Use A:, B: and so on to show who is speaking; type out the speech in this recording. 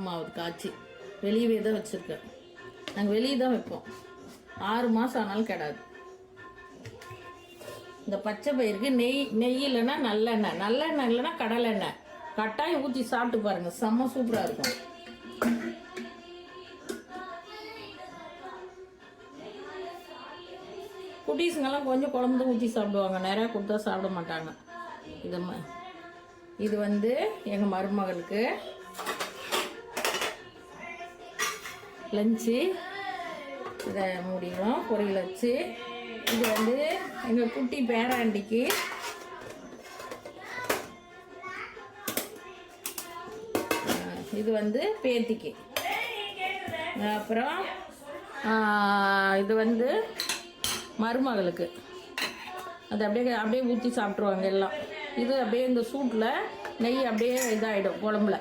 A: மாதம் காய்ச்சி வெளியவே தான் வச்சுருக்கேன். நாங்கள் வெளியே தான் வைப்போம். ஆறு மாதம் ஆனாலும் கிடாது. இந்த பச்சை பயிருக்கு நெய் நெய் இல்லைன்னா நல்லெண்ணெய். நல்லெண்ணெய் இல்லைன்னா கடலெண்ணெய். கட்டாயம் ஊற்றி சாப்பிட்டு பாருங்கள் செம்ம சூப்பராக இருக்கும். குட்டீஸுங்கெல்லாம் கொஞ்சம் குழம்பு ஊற்றி சாப்பிடுவாங்க. நிறையா கொடுத்தா சாப்பிட மாட்டாங்க. இது ம- இது வந்து எங்கள் மருமகளுக்கு லஞ்சு. இதை மூடிடும் பொரியல் வச்சு இது வந்து எங்கள் குட்டி பேராண்டிக்கு. இது வந்து பேத்திக்கு. அப்புறம் இது வந்து மருமகளுக்கு. அது அப்படியே அப்படியே ஊற்றி சாப்பிட்ருவாங்க எல்லாம். இது அப்படியே இந்த சூட்டில் நெய் அப்படியே இதாகிடும் குழம்புல.